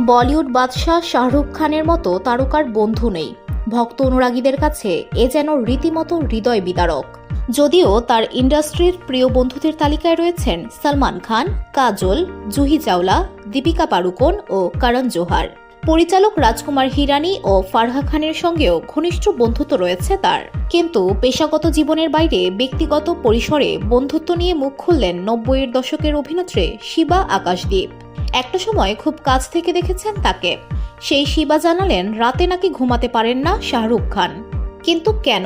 বলিউড বাদশাহ শাহরুখ খানের মতো তারকার বন্ধু নেই। ভক্ত অনুরাগীদের কাছে এ যেন রীতিমতো হৃদয় বিদারক। যদিও তার ইন্ডাস্ট্রির প্রিয় বন্ধুদের তালিকায় রয়েছেন সালমান খান, কাজল, জুহি চাওলা, দীপিকা পাড়ুকোন ও করণ জোহার। পরিচালক রাজকুমার হিরানি ও ফারহা খানের সঙ্গেও ঘনিষ্ঠ বন্ধুত্ব রয়েছে তার। কিন্তু পেশাগত জীবনের বাইরে ব্যক্তিগত পরিসরে বন্ধুত্ব নিয়ে মুখ খুললেন নব্বইয়ের দশকের অভিনেত্রী শিবা আকাশদীপ। একটা সময় খুব কাছ থেকে দেখেছেন তাকে। সেই শিবা জানালেন, রাতে নাকি ঘুমাতে পারেন না শাহরুখ খান। কিন্তু কেন?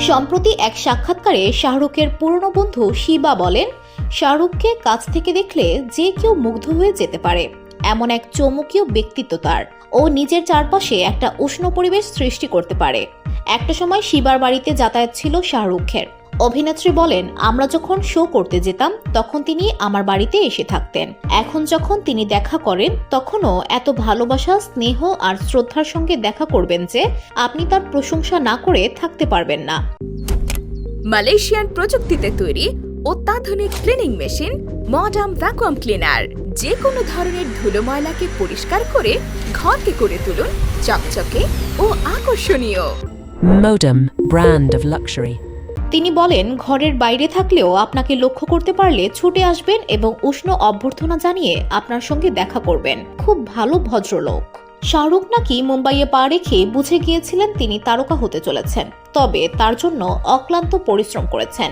সম্প্রতি এক সাক্ষাৎকারে শাহরুখের পুরনো বন্ধু শিবা বলেন, শাহরুখকে কাছ থেকে দেখলে যে কেউ মুগ্ধ হয়ে যেতে পারে। এমন এক চমকীয় ব্যক্তিত্ব তার ও নিজের চারপাশে একটা উষ্ণ পরিবেশ সৃষ্টি করতে পারে। একটা সময় শিবার বাড়িতে যাতায়াত ছিল শাহরুখের অভিনেত্রী বলেন, আমরা যখন শো করতে যেতাম, তখন তিনি আমার বাড়িতে এসে থাকতেন। এখন যখন তিনি দেখা করেন, তখনও এত ভালোবাসা, স্নেহ আর শ্রদ্ধার সঙ্গে দেখা করবেন যে আপনি তার প্রশংসা না করে থাকতে পারবেন না। মালয়েশিয়ান প্রযুক্তিতে তৈরি অত্যাধুনিক cleaning machine modern vacuum cleaner যে কোনো ধরনের ধুলো ময়লাকে পরিষ্কার করে ঘরকে করে তুলুন চকচকে ও আকর্ষণীয়। Modem, brand of luxury. তিনি বলেন ঘরের বাইরে থাকলেও আপনাকে লক্ষ্য করতে পারলে ছুটে আসবেন এবং উষ্ণ অভ্যর্থনা জানিয়ে আপনার সঙ্গে দেখা করবেন। খুব ভালো ভদ্রলোক। শাহরুখ নাকি মুম্বাইয়ে পা রেখে বুঝে গিয়েছিলেন তিনি তারকা হতে চলেছেন তবে তার জন্য অক্লান্ত পরিশ্রম করেছেন।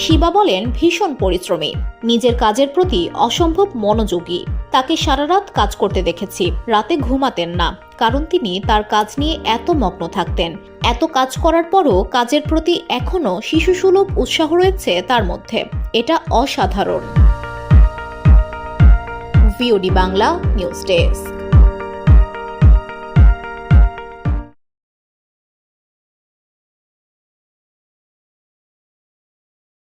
শিবা বলেন, ভীষণ পরিশ্রমী। নিজের কাজের প্রতি অসম্ভব মনোযোগী। তাকে সারা রাত কাজ করতে দেখেছি, রাতে ঘুমাতেন না। কারণ তিনি তার কাজ নিয়ে এত মগ্ন থাকতেন। এত কাজ করার পরও কাজের প্রতি এখনও শিশুসুলভ উৎসাহ রয়েছে তার মধ্যে। এটা অসাধারণ। Bangla news desk.